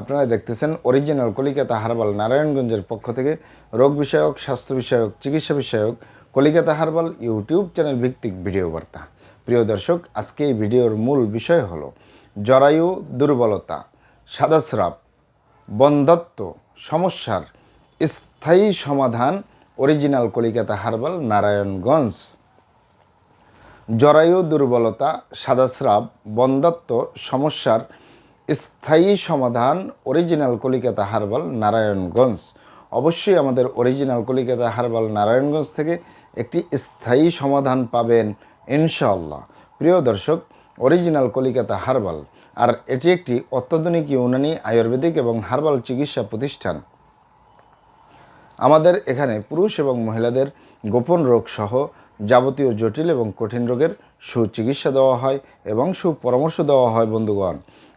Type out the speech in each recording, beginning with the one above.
আপনারা দেখতেছেন original Calcutta herbal নারায়ণগঞ্জের পক্ষ থেকে রোগ বিষয়ক, স্বাস্থ্য বিষয়ক, চিকিৎসা বিষয়ক কলিকাতা হারবাল ইউটিউব চ্যানেল ভিত্তিক ভিডিও বার্তা। প্রিয় দর্শক, আজকে এই ভিডিওর মূল বিষয় হল জরায়ু দুর্বলতা, সাদাস্রাব, বন্ধত্ব, সমস্যার স্থায়ী সমাধান অরিজিনাল কলিকাতা হারবাল নারায়ণগঞ্জ। জরায়ু দুর্বলতা, সাদাস্রাব, বন্ধত্ব, সমস্যার স্থায়ী সমাধান অরিজিনাল কলিকাতা হারবাল, নারায়ণগঞ্জ। অবশ্যই আমাদের অরিজিনাল কলিকাতা হারবাল, নারায়ণগঞ্জ থেকে একটি স্থায়ী সমাধান পাবেন, ইনশাআল্লাহ। প্রিয় দর্শক, অরিজিনাল কলিকাতা হারবাল, আর এটি একটি অত্যাধুনিক ইউনানি আয়ুর্বেদিক এবং হারবাল চিকিৎসা প্রতিষ্ঠান। আমাদের এখানে পুরুষ এবং মহিলাদের গোপন রোগ সহ যাবতীয় জটিল এবং কঠিন রোগের সুচিকিৎসা দেওয়া হয় এবং সুপরামর্শ দেওয়া হয় বন্ধুগণ।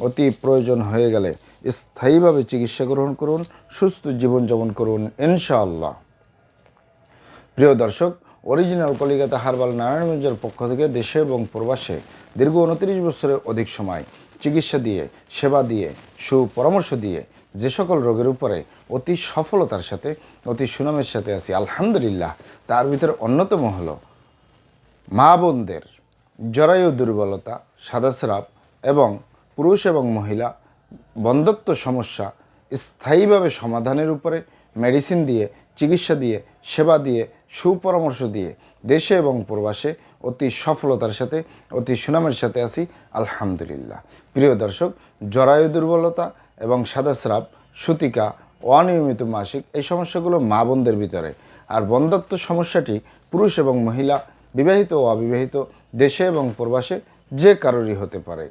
অতি প্রয়োজন হয়ে গেলে স্থায়ীভাবে চিকিৎসা গ্রহণ করুন, সুস্থ জীবনযাপন করুন, ইনশাআল্লাহ। প্রিয় দর্শক অরিজিনাল কলিকাতা হারবাল নারায়ণগঞ্জের পক্ষ থেকে দেশে এবং প্রবাসে দীর্ঘ উনত্রিশ বছরের অধিক সময় চিকিৎসা দিয়ে, সেবা দিয়ে, সুপরামর্শ দিয়ে যে সকল রোগের উপরে অতি সফলতার সাথে, অতি সুনামের সাথে আছি, আলহামদুলিল্লাহ, তার ভিতরে অন্যতম হলো মা বোনদের জরায়ু দুর্বলতা সাদাস্রাব এবং পুরুষ এবং মহিলা, বন্ধত্ব সমস্যা, স্থায়ীভাবে সমাধানের উপরে মেডিসিন দিয়ে, চিকিৎসা দিয়ে, সেবা দিয়ে, সুপরামর্শ দিয়ে দেশে এবং প্রবাসে অতি সফলতার সাথে, অতি সুনামের সাথে আছি, আলহামদুলিল্লাহ। প্রিয় দর্শক, জরায়ু দুর্বলতা এবং সাদাস্রাব, সুতিকা, অনিয়মিত মাসিক এই সমস্যাগুলো মা বোনদের ভিতরে। আর বন্ধত্ব সমস্যাটি পুরুষ এবং মহিলা, বিবাহিত ও অবিবাহিত, দেশে এবং প্রবাসে যে কারোরই হতে পারে।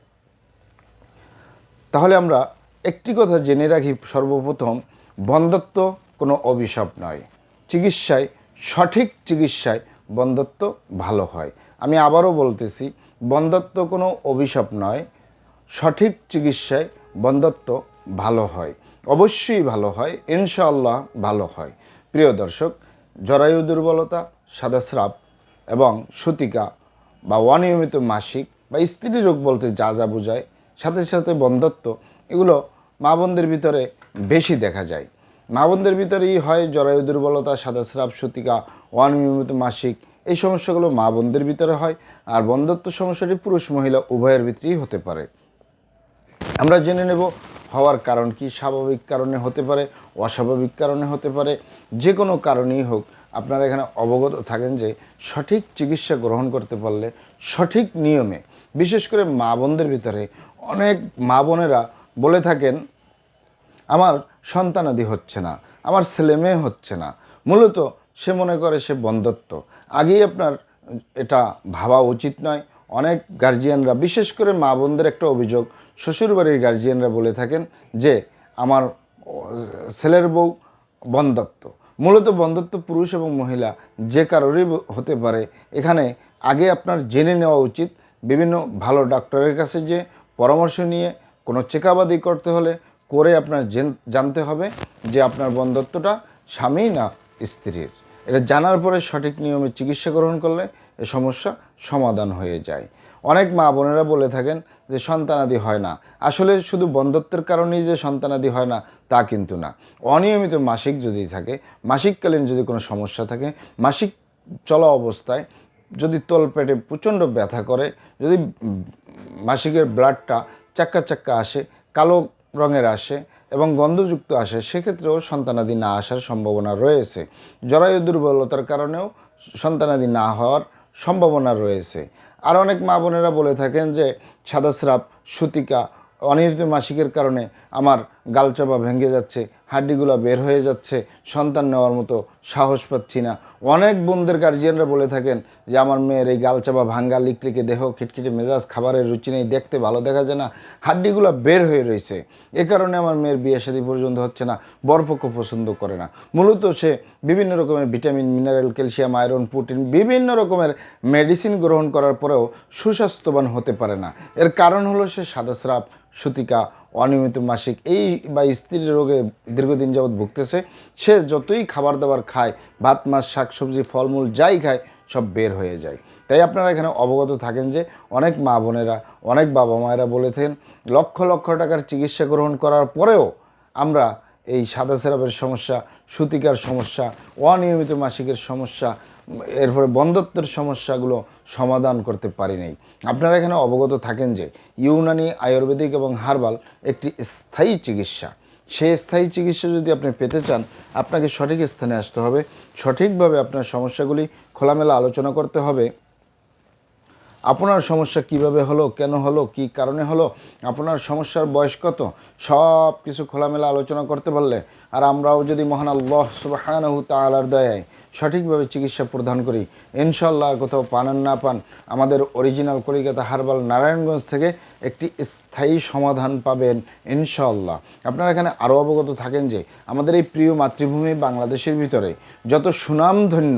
তাহলে আমরা একটি কথা জেনে রাখি, সর্বপ্রথম, বন্ধত্ব কোনো অভিশাপ নয়। চিকিৎসায়, সঠিক চিকিৎসায় বন্ধত্ব ভালো হয়। আমি আবারও বলতেছি, বন্ধত্ব কোনো অভিশাপ নয়, সঠিক চিকিৎসায় বন্ধত্ব ভালো হয়। অবশ্যই ভালো হয়, ইনশাআল্লাহ ভালো হয়। প্রিয় দর্শক, জরায়ু দুর্বলতা, সাদাস্রাব এবং সুতিকা বা অনিয়মিত মাসিক বা স্ত্রী রোগ বলতে যা যা বোঝায় সাথে সাথে বন্ধত্ব, এগুলো মা বোনদের ভিতরে বেশি দেখা যায়। মা বোনদের ভিতরেই হয় জরায়ু দুর্বলতা সাদাস্রাব সুতিকা, অনিয়মিত মাসিক, এই সমস্যাগুলো মা বোনদের ভিতরে হয়। আর বন্ধত্ব সমস্যাটি পুরুষ মহিলা উভয়ের ভিতরেই হতে পারে। আমরা জেনে নেব হওয়ার কারণ কি, স্বাভাবিক কারণে হতে পারে, অস্বাভাবিক কারণে হতে পারে, যে কোনো কারণেই হোক। আপনারা এখানে অবগত থাকেন যে সঠিক চিকিৎসা গ্রহণ করতে পারলে সঠিক নিয়মে, বিশেষ করে মা বোনদের ভিতরে অনেক মা বোনেরা বলে থাকেন, আমার সন্তানাদি হচ্ছে না, আমার ছেলে মেয়ে হচ্ছে না। মূলত সে মনে করে সে বন্ধত্ব। আগেই আপনার এটা ভাবা উচিত নয়। অনেক গার্জিয়ানরা বিশেষ করে মা বোনদের একটা অভিযোগ, শ্বশুরবাড়ির গার্জিয়ানরা বলে থাকেন যে, আমার ছেলের বউ বন্ধত্ব। মূলত বন্ধত্ব পুরুষ এবং মহিলা যে কারোরই হতে পারে। এখানে আগে আপনার জেনে নেওয়া উচিত। বিভিন্ন ভালো ডাক্তারের কাছে যে পরামর্শ নিয়ে কোনো চেকাবাদি করতে হলে করে আপনার জানতে হবে যে আপনার বন্ধত্বটা স্বামী না স্ত্রীর। এটা জানার পরে সঠিক নিয়মে চিকিৎসা গ্রহণ করলে এ সমস্যা সমাধান হয়ে যায়। অনেক মা বোনেরা বলে থাকেন যে সন্তানাদি হয় না। আসলে শুধু বন্ধত্বের কারণেই যে সন্তানাদি হয় না, তা কিন্তু না। অনিয়মিত মাসিক যদি থাকে, মাসিককালীন যদি কোনো সমস্যা থাকে, মাসিক চলা অবস্থায় যদি তলপেটে প্রচণ্ড ব্যথা করে, যদি মাসিকের ব্লাডটা চাক্কা চাক্কা আসে, কালো রঙের আসে এবং গন্ধযুক্ত আসে, সেক্ষেত্রেও সন্তানাদি না আসার সম্ভাবনা রয়েছে। জরায়ু দুর্বলতার কারণেও সন্তানাদি না হওয়ার সম্ভাবনা রয়েছে। আর অনেক মা বোনেরা বলে থাকেন যে, সাদাস্রাব, সুতিকা, অনিয়মিত মাসিকের কারণে আমার গালচাপা ভেঙে যাচ্ছে, হাড্ডিগুলো বের হয়ে যাচ্ছে, সন্তান নেওয়ার মতো সাহস পাচ্ছি না। অনেক বোনদের গার্জিয়ানরা বলে থাকেন যে, আমার মেয়ের এই গালচাপা ভাঙ্গা, লিকলিকে দেহ, খিটখিটে মেজাজ, খাবারের রুচি নেই, দেখতে ভালো দেখা যায় না, হাড্ডিগুলো বের হয়ে রয়েছে। এ কারণে আমার মেয়ের বিয়ে শাদী পর্যন্ত হচ্ছে না, বরপক্ষ পছন্দ করে না। মূলত সে বিভিন্ন রকমের vitamin, mineral, calcium, iron, protein, বিভিন্ন রকমের মেডিসিন গ্রহণ করার পরেও সুস্বাস্থ্যবান হতে পারে না। এর কারণ হলো সে সাদাস্রাব সুতিকা অনিয়মিত মাসিক এই বা স্ত্রীর রোগে দীর্ঘদিন যাবৎ ভুগতেছে, সে যতই খাবার দাবার খায়, ভাত, মাছ শাকসবজি ফলমূল যাই খায়, সব বের হয়ে যায়। তাই আপনারা এখানে অবগত থাকেন যে অনেক মা বোনেরা, অনেক বাবা মায়েরা বলেছেন, লক্ষ লক্ষ টাকার চিকিৎসা গ্রহণ করার পরেও আমরা এই সাদা সেরাপের সমস্যা, সুতিকার সমস্যা, অনিয়মিত মাসিকের সমস্যা এরপরে বন্ধত্বের সমস্যাগুলো সমাধান করতে পারি নাই আপনারা এখানে অবগত থাকেন যে ইউনানি, আয়ুর্বেদিক এবং হার্বাল একটি স্থায়ী চিকিৎসা। সেই স্থায়ী চিকিৎসা যদি আপনি পেতে চান, আপনাকে সঠিক স্থানে আসতে হবে। সঠিকভাবে আপনার সমস্যাগুলি খোলামেলা আলোচনা করতে হবে। আপনার সমস্যা কীভাবে হলো, কেন হলো, কি কারণে হলো, আপনার সমস্যার বয়স কত সব কিছু খোলামেলা আলোচনা করতে পারলে, আর আমরাও যদি মহান আল্লাহ সুবাহানহু তালার দয়ায় সঠিকভাবে চিকিৎসা প্রদান করি। ইনশাল্লাহ কোথাও পান আর না পান, আমাদের অরিজিনাল কলিকাতা হারবাল নারায়ণগঞ্জ থেকে একটি স্থায়ী সমাধান পাবেন ইনশাল্লাহ আপনারা এখানে আরও অবগত থাকেন যে আমাদের এই প্রিয় মাতৃভূমি বাংলাদেশের ভিতরে যত সুনামধন্য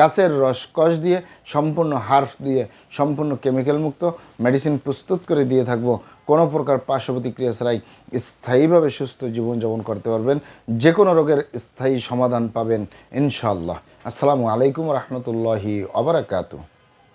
গাছের রসকস দিয়ে সম্পূর্ণ হার্ফ দিয়ে সম্পূর্ণ কেমিক্যাল মুক্ত মেডিসিন প্রস্তুত করে দিয়ে থাকব। কোনো প্রকার পার্শ্ব প্রতিক্রিয়া ছাড়াই স্থায়ীভাবে সুস্থ জীবনযাপন করতে পারবেন। যে কোনো রোগের স্থায়ী সমাধান পাবেন ইনশাল্লাহ আসসালামু আলাইকুম রহমতুল্লাহি আবরাকাতু